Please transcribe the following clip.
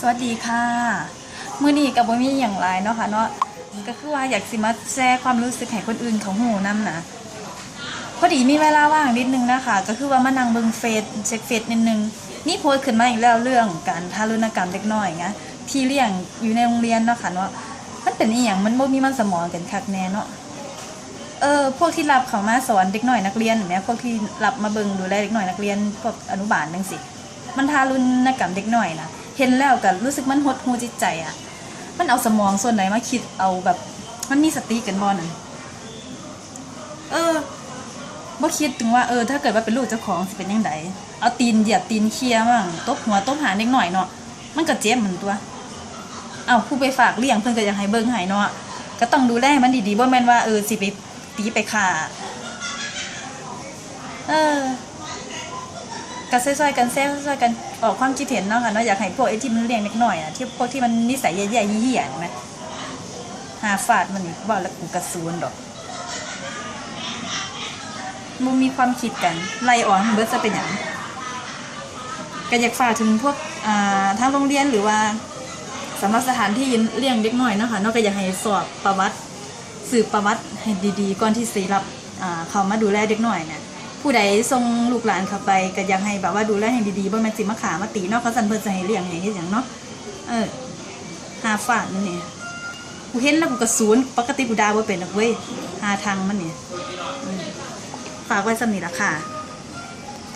สวัสดีค่ะ มื้อนี้กับบ่มีอย่างไรเนาะค่ะเนาะก็คือว่าอยากสิมาแชร์ความรู้สึกให้คนอื่นเขาหูนํนะพอดีมีเวลาว่างนิดนึงนะคะ ก็คือว่ามานั่งเบิ่งเฟซเช็คเฟซนิดนึงนี่โพสขึ้นมาอีกแล้วเรื่องการทารุณกรรมเด็กน้อยไงที่เลี้ยงอยู่ในโรงเรียนเนาะค่ะเนาะมันเป็นอีหยังมันบ่มีมันสมองกันคักแน่เนาะเออพวกที่รับเขามาสอนเด็กน้อยนักเรียนแหมพวกที่รับมาเบิ่งดูแลเด็กน้อยนักเรียนพวกอนุบาลจังซี่มันทารุณกรรมเด็กหน่อยนะ เห็นแล้วก็รู้สึกมันหดหูจิตใจอะ มันเอาสมองส่วนไหนมาคิดเอาแบบ มันมีสติกันบ่นั่นเออบ่คิดถึงว่าเออถ้าเกิดว่าเป็นลูกเจ้าของสิเป็นยังไงเอาตีนเหยียบตีนเคลียร์มั่งตบหัวตบหาเด็กหน่อยเนาะมันก็เจ็บเหมือนตัวเอาผู้ไปฝากเลี้ยงเพิ่อนก็อยากให้เบิ่งให้เนาะก็ต้องดูแลมันดีๆบ่แม่นว่าเออสิไปตีไปฆ่าเออ กันซอยๆกันแซ่ซอยๆกันออกความคิดเห็นเนาะค่ะเนาะอยากให้พวกไอ้ที่มันเลี้ยงเล็กหน่อยอะที่พวกที่มันนิสัยแย่ๆเหี้ยๆเห็นไหมหาฟาดมันนี่บอกแล้วกูกระสูนดอกมันมีความคิดกันไล่ออกเบิร์จะเป็นอย่างก็อยากฝากถึงพวกอ่าทางโรงเรียนหรือว่าสำหรับสถานที่เลี้ยงเด็กน้อยเนาะค่ะนาก็อยากให้สอบประวัติสืบประวัติให้ดีๆ ก่อนที่สิรับอ่าเขามาดูแลเด็กน้อยเนี่ย ผู้ใดส่งลูกหลานเข้าไปก็อยากให้แบบว่าดูแลให้ดีๆบ่แม่นสิมาขามาตีเนาะเขาสั่นเพิ่นจะให้เลี้ยงให้เฮ็ดหยังเนาะเออหาฝาดมันนี่กูเห็นแล้วกูกระสูนปกติกูดาบ่เป็นดอกเว้ยหาทางมันนี่ยฝากไว้สำนีล่ะค่ะ